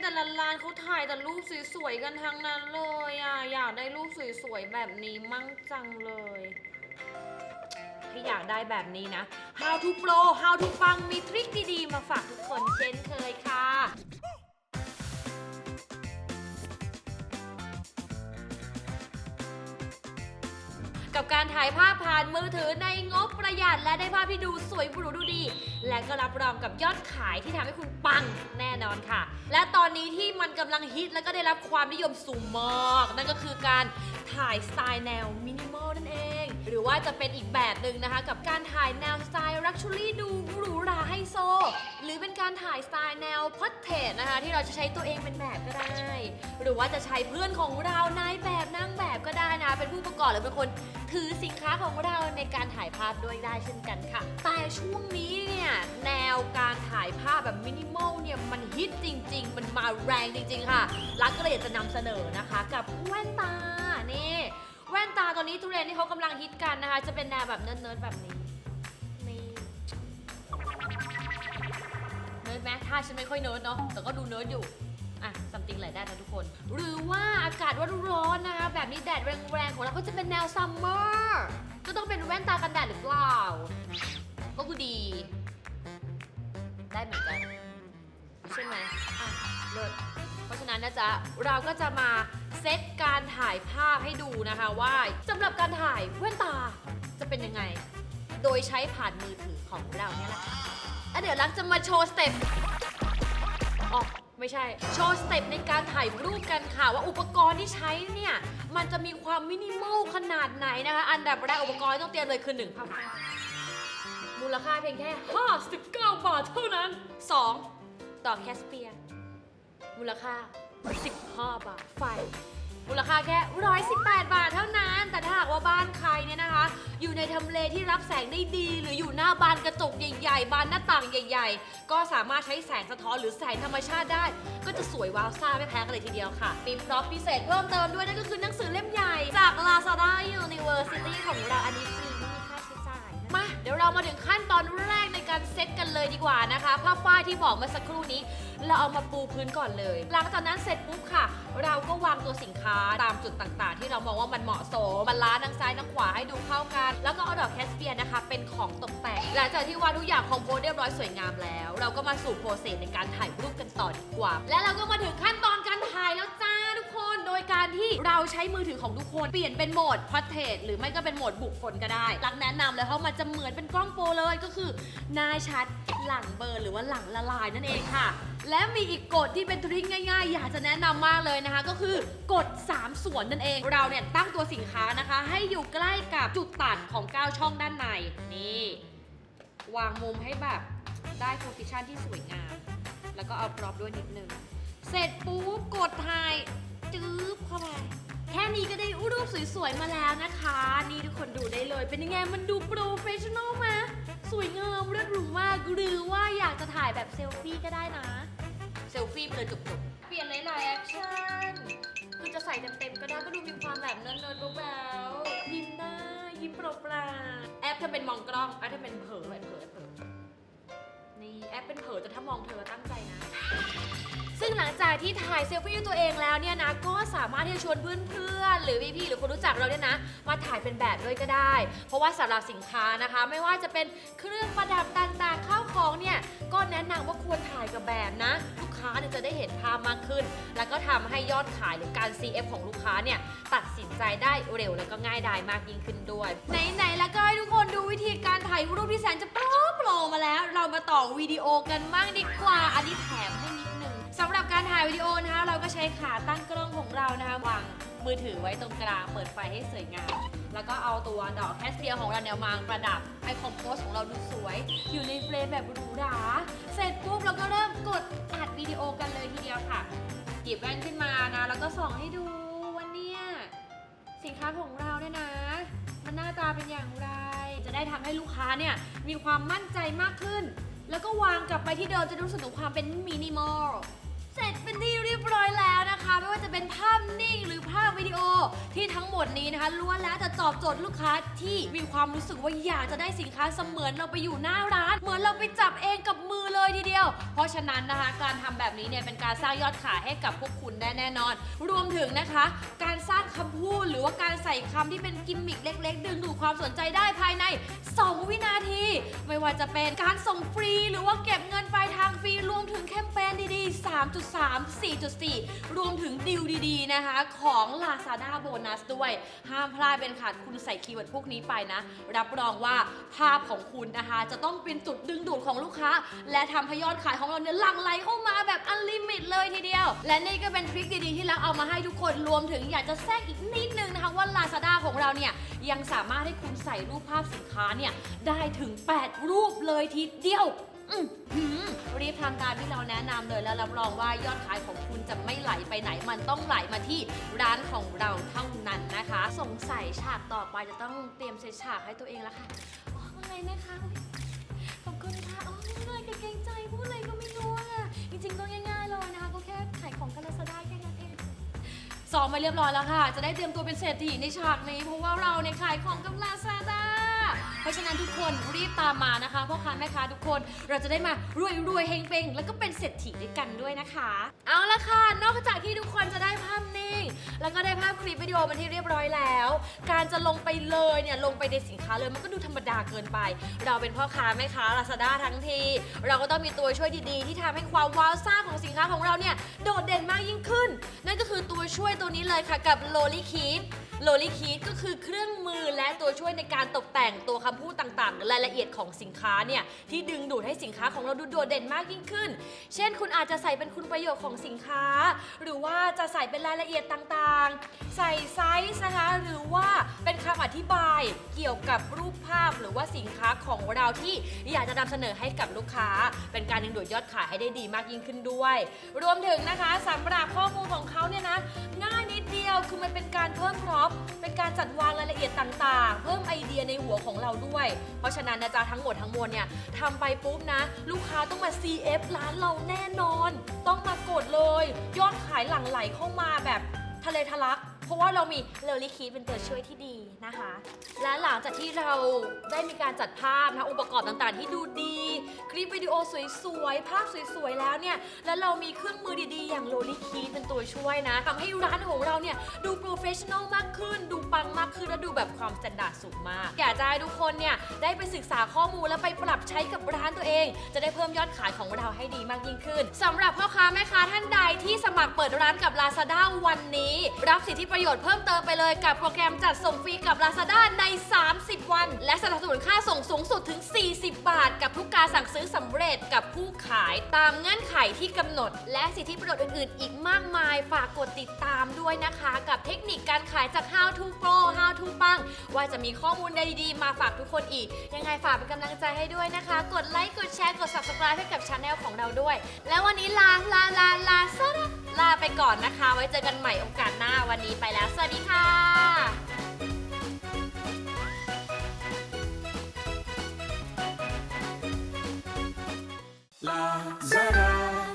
แต่ละร้านเขาถ่ายแต่รูปสวยๆกันทั้งนั้นเลยอะ อยากได้รูปสวยๆแบบนี้มั่งจังเลยถ้าอยากได้แบบนี้นะ How to Pro How to ปังมีทริคดีๆ มาฝากทุกคนเช่นเคยค่ะกับการถ่ายภาพผ่านมือถือในงบประหยัดและได้ภาพที่ดูสวยหรูดูดี และก็รับรองกับยอดขายที่ทำให้คุณปังแน่นอนค่ะ และตอนนี้ที่มันกำลังฮิตและก็ได้รับความนิยมสูงมาก นั่นก็คือการถ่ายสไตล์แนวมินิมอล หรือว่าจะเป็นอีกแบบหนึ่งนะคะ กับการถ่ายแนวสไตล์ลักชัวรี่ดูหรูหราไฮโซ หรือเป็นการถ่ายสไตล์แนวพอดเทสนะคะ ที่เราจะใช้ตัวเองเป็นแบบก็ได้ หรือว่าจะใช้เพื่อนของเรานายแบบนางแบบก็ได้นะเป็นผู้ประกอบหรือเป็นคนถือสินค้าของเราในการถ่ายภาพด้วยได้เช่นกันค่ะ แต่ช่วงนี้เนี่ยแนวการถ่ายภาพแบบมินิมอลเนี่ยมันฮิตจริง ๆ มันมาแรงจริง ๆ ค่ะ รักก็เลยอยากจะนำเสนอนะคะ กับแว่นตา ว่นตาตอนนี้ทุเรียนที่เขากำลังฮิตกันนะคะ จะเป็นแนวแบบเนิร์ดๆแบบนี้ นี่เนิร์ดไหมถ้าฉันไม่ค่อยเนิร์ดเนาะ แต่ก็ดูเนิร์ดอยู่ อะ something อะได้นะทุกคน หรือว่าอากาศว่าร้อนๆนะคะ แบบนี้แดดแรงๆของเราก็จะเป็นแนวซัมเมอร์ ก็ต้องเป็นแว่นตากันแดดหรือเปล่า ก็คือดี ได้เหมือนกัน ใช่ไหมอะเลิศเพราะฉะนั้นนะจ๊ะ เราก็จะมาเซตการถ่ายภาพให้ดูนะคะว่าสำหรับการถ่ายแว่นตาจะเป็นยังไง โดยใช้ผ่านมือถือของเราเนี่ยแหละค่ะอะเดี๋ยวรักจะมาโชว์สเต็ปอ๋อไม่ใช่ โชว์สเต็ปในการถ่ายรูปกันค่ะ ว่าอุปกรณ์ที่ใช้เนี่ย มันจะมีความมินิมอลขนาดไหนนะคะ อันดับแรกอุปกรณ์ที่ต้องเตรียมเลยคือ1ภาพมูลค่าเพียงแค่ 59 บาทเท่านั้น 2. ต่อแคสเปีย มูลค่า 15 บาท ไฟ มูลค่าแค่ 118 บาทเท่านั้น แต่ถ้าหากว่าบ้านใครเนี่ยนะคะ อยู่ในทำเลที่รับแสงได้ดี หรืออยู่หน้าบานกระจกใหญ่ๆ บานหน้าต่างใหญ่ ๆ ก็สามารถใช้แสงสะท้อนหรือแสงธรรมชาติได้ ก็จะสวยว้าวซ่าไม่แพ้กันเลยทีเดียวค่ะ มีพร็อพพิเศษเพิ่มเติมด้วยนั่นก็คือหนังสือเล่มใหญ่จาก Lazada University ของเราอันนี้ฟรีไม่มีค่าใช้จ่ายนะ มามาถึงขั้นตอนแรกในการเซตกันเลยดีกว่านะคะ ผ้าฝ้ายที่บอกเมื่อสักครู่นี้ เราเอามาปูพื้นก่อนเลย หลังจากนั้นเสร็จปุ๊บค่ะ เราก็วางตัวสินค้าตามจุดต่างๆ ที่เรามองว่ามันเหมาะสมบาลานทั้งซ้ายทั้งขวาให้ดูเข้ากัน แล้วก็เอาดอกแคสเปียร์นะคะ เป็นของตกแต่ง หลังจากที่วางทุกอย่างคอมโพสเรียบร้อยสวยงามแล้ว เราก็มาสู่โปรเซสในการถ่ายรูปกันต่อดีกว่า และเราก็มาถึงขั้นตอนการถ่ายแล้วจ้า ยการที่เราใช้มือถือของทุกคนเปลี่ยนเป็นโหมดพอร์เทรตหรือไม่ก็เป็นโหมดบุคคลก็ได้รักแนะนำเลยเพราะมันจะเหมือนเป็นกล้องโปรเลยก็คือหน้าชัดหลังเบลอร์หรือว่าหลังละลายนั่นเองค่ะ และมีอีกกฎที่เป็นทริคง่ายๆ อยากจะแนะนำมากเลยนะคะ ก็คือกฎ3ส่วนนั่นเอง เราเนี่ยตั้งตัวสินค้านะคะ ให้อยู่ใกล้กับจุดตัดของ9ช่องด้านในนี่ วางมุมให้แบบได้โพสิชันที่สวยงาม แล้วก็เอาพร็อพด้วยนิดนึง เสร็จปุ๊บกดถ่าย จื๊บเข้าไป แค่นี้ก็ได้รูปสวยๆมาแล้วนะคะ นี่ทุกคนดูได้เลย เป็นยังไงมันดูโปรเฟชชั่นอลไหมสวยงามเลิศหรูมากหรือว่าอยากจะถ่ายแบบเซลฟี่ก็ได้นะ เซลฟี่ไปเลยจุกๆเปลี่ยนหลายๆแอคชั่นคือจะใส่เต็มๆก็ได้ก็ดูมีความแบบเนิร์ดๆแบ๊วๆยิ้มได้ยิ้มโปรปราแอปเธอเป็นมองกล้องแอปเธอเป็นเผลอแบบเผลอเผลอีแอปเป็นเผลอแต่ถ้ามองเธอตั้งใจนะ ซึ่งหลังจากที่ถ่ายเซลฟี่ด้วยตัวเองแล้วเนี่ยนะ ก็สามารถที่จะชวนเพื่อนๆหรือพี่ๆหรือคนรู้จักเราเนี่ยนะ มาถ่ายเป็นแบบด้วยก็ได้ เพราะว่าสำหรับสินค้านะคะ ไม่ว่าจะเป็นเครื่องประดับต่างๆข้าวของเนี่ยก็แนะนำว่าควรถ่ายกับแบบนะ ลูกค้าเนี่ยจะได้เห็นภาพมากขึ้น แล้วก็ทำให้ยอดขายหรือการ CF ของลูกค้าเนี่ยตัดสินใจได้เร็วแล้วก็ง่ายดายมากยิ่งขึ้นด้วยไหนๆแล้วก็ให้ทุกคนดูวิธีการถ่ายรูปที่แสนจะปร โปรมาแล้ว เรามาต่อวิดีโอกันบ้างดีกว่า อันนี้แถมให้นิดนึงสำหรับการถ่ายวิดีโอนะคะเราก็ใช้ขาตั้งกล้องของเรานะคะวางมือถือไว้ตรงกลางเปิดไฟให้สวยงาม แล้วก็เอาตัวดอกแคสเปียร์ของเราเนี่ยมาประดับให้คอมโพสของเราดูสวย อยู่ในเฟรมแบบหรูหราเสร็จปุ๊บเราก็เริ่มกดอัดวิดีโอกันเลยทีเดียวค่ะหยิบแว่นขึ้นมานะแล้วก็ส่องให้ดู สินค้าของเราเนี่ยนะ มันหน้าตาเป็นอย่างไร จะได้ทำให้ลูกค้าเนี่ยมีความมั่นใจมากขึ้น แล้วก็วางกลับไปที่เดิมจะรู้สึกถึงความเป็นมินิมอล เสร็จเป็นที่เรียบร้อย ม่ว่าจะเป็นภาพนิ่งหรือภาพวิดีโอที่ทั้งหมดนี้นะคะล้วนแล้วจะตอบโจทย์ลูกค้าที่มีความรู้สึกว่าอยากจะได้สินค้าเสมือนเราไปอยู่หน้าร้าน เหมือนเราไปจับเองกับมือเลยทีเดียว เพราะฉะนั้นนะคะการทำแบบนี้เนี่ยเป็นการสร้างยอดขายให้กับพวกคุณได้แน่นอน รวมถึงนะคะ การสร้างคำพูดหรือว่าการใส่คำที่เป็นกิมมิคเล็ก ๆ ดึงดูดความสนใจได้ภายใน 2 วินาที ไม่ว่าจะเป็นการส่งฟรี หรือว่าเก็บเงินปลายทางฟรีรวมถึงแคมเปญดีๆ 3.3 4.4 รวมถึงดิวดีๆนะคะของ Lazada Bonus ด้วยห้ามพลาดเป็นขาดคุณใส่คีย์เวิร์ดพวกนี้ไปนะ รับรองว่าภาพของคุณนะคะ จะต้องเป็นจุดดึงดูดของลูกค้า และทำให้ยอดขายของเราเนี่ยหลั่งไหลเข้ามาแบบอันลิมิตเลยทีเดียว และนี่ก็เป็นทริคดีๆที่เราเอามาให้ทุกคนรวมถึงอยากจะแทรกอีกนิดนึงนะคะว่า Lazada ของเราเนี่ยยังสามารถให้คุณใส่รูปภาพสินค้าเนี่ยได้ถึง 8 รูปเลยทีเดียวรีบทำตามที่เราแนะนำเลยแล้วรับรองว่ายอดขายของคุณจะไม่ไหลไปไหนมันต้องไหลมาที่ร้านของเราเท่านั้นนะ สงสัยฉากต่อไปจะต้องเตรียมเซตฉากให้ตัวเองแล้วค่ะอ๋อว่าไงนะคะขอบคุณค่ะอ๋อไม่เลยเกรงใจพูดอะไรก็ไม่รู้อะจริงๆก็ง่ายๆเลยนะคะก็แค่ขายของกันลาซาด้าแค่นั้นเองซ้อมมาเรียบร้อยแล้วค่ะ จะได้เตรียมตัวเป็นเศรษฐีในฉากนี้เพราะว่าเราเนี่ยขายของกับลาซาด้า เพราะฉะนั้นทุกคนรีบตามมานะคะพ่อค้าแม่ค้าทุกคนเราจะได้มารวยรวยๆเฮงเปงแล้วก็เป็นเศรษฐีด้วยกันด้วยนะคะ เอาละค่ะ นอกจากที่ทุกคนจะได้ภาพนิ่ง แล้วก็ได้ภาพคลิปวิดีโอมาที่เรียบร้อยแล้ว การจะลงไปเลยเนี่ยลงไปในสินค้าเลยมันก็ดูธรรมดาเกินไป เราเป็นพ่อค้าแม่ค้าลาซาด้าทั้งที เราก็ต้องมีตัวช่วยดีๆ ที่ทำให้ความว้าวซ่าของสินค้าของเราเนี่ยโดดเด่นมากยิ่งขึ้น นั่นก็คือตัวช่วยตัวนี้เลยค่ะกับ l o l y k e y โลลิคีดก็คือเครื่องมือและตัวช่วยในการตกแต่งตัวคำพูดต่างๆ รายละเอียดของสินค้าเนี่ย ที่ดึงดูดให้สินค้าของเราดูโดดเด่นมากยิ่งขึ้น เช่น คุณอาจจะใส่เป็นคุณประโยชน์ของสินค้า หรือว่าจะใส่เป็นรายละเอียดต่างๆ ใส่ไซส์นะคะ หรือว่าเป็นคำอธิบายเกี่ยวกับรูปภาพหรือว่าสินค้าของเราที่อยากจะนำเสนอให้กับลูกค้า เป็นการดึงดูดยอดขายให้ได้ดีมากยิ่งขึ้นด้วย รวมถึงนะคะสำหรับข้อมูลของเขาเนี่ยนะง่ายนิดเดียวคือมันเป็นการเพิ่มพร็อมพเป็นการจัดวางรายละเอียดต่างๆ เพิ่มไอเดียในหัวของเราด้วย เพราะฉะนั้นนะจ๊ะทั้งหมดทั้งมวลเนี่ยทำไปปุ๊บนะ ลูกค้าต้องมา CF ร้านเราแน่นอน ต้องมากดเลย ยอดขายหลั่งไหลเข้ามาแบบทะเลทะลัก เพราะว่าเรามีเลอรี่คีเป็นตัวช่วยที่ดีนะคะ และหลังจากที่เราได้มีการจัดภาพนะองค์ประกอบต่างๆ ที่ดูดี คลิปวิดีโอสวยๆ ภาพสวยๆ แล้วเนี่ย แล้วเรามีเครื่องมือดีๆ อย่างโ o ลิคีเป็นตัวช่วยนะทำให้ร้านของเราเนี่ย ดูโปรเฟชชั่นอลมากขึ้น ดูปังมากขึ้น และดูแบบความสแตนดาร์ดสูงมาก อยากจะให้ทุกคนเนี่ย ได้ไปศึกษาข้อมูลแล้วไปปรับใช้กับร้านตัวเอง จะได้เพิ่มยอดขายของเราให้ดีมากยิ่งขึ้นสำหรับพ่อค้าแม่ค้าท่านใดที่สมัครเปิดร้านกับ Lazada วันนี้ รับสิทธิประโยชน์เพิ่มเติมไปเลยกับโปรแกรมจัดส่งฟรีกับ Lazada ใน 30 วัน และสนับสนุนค่าส่งสูงสุดถึง 40 บาท กับทุกการสั่งซื้อสำเร็จกับผู้ขายตามเงื่อนไขที่กำหนด และสิทธิประโยชน์อื่น ๆ อีกมากมาย ฝากกดติดตามด้วยนะคะ กับเทคนิคการขายจาก How to Pro How to ปังว่าจะมีข้อมูลดีๆ มาฝากทุกคนอีก ยังไงฝากเป็นกำลังใจให้ด้วยนะคะ กดไลค์กดแชร์กด subscribe ให้กับช anel ของเราด้วย แล้ววันนี้ลาลาลาลาซะละลาไปก่อนนะคะ ไว้เจอกันใหม่โอกาสหน้าวันนี้ไปแล้ว สวัสดีค่ะ Zero.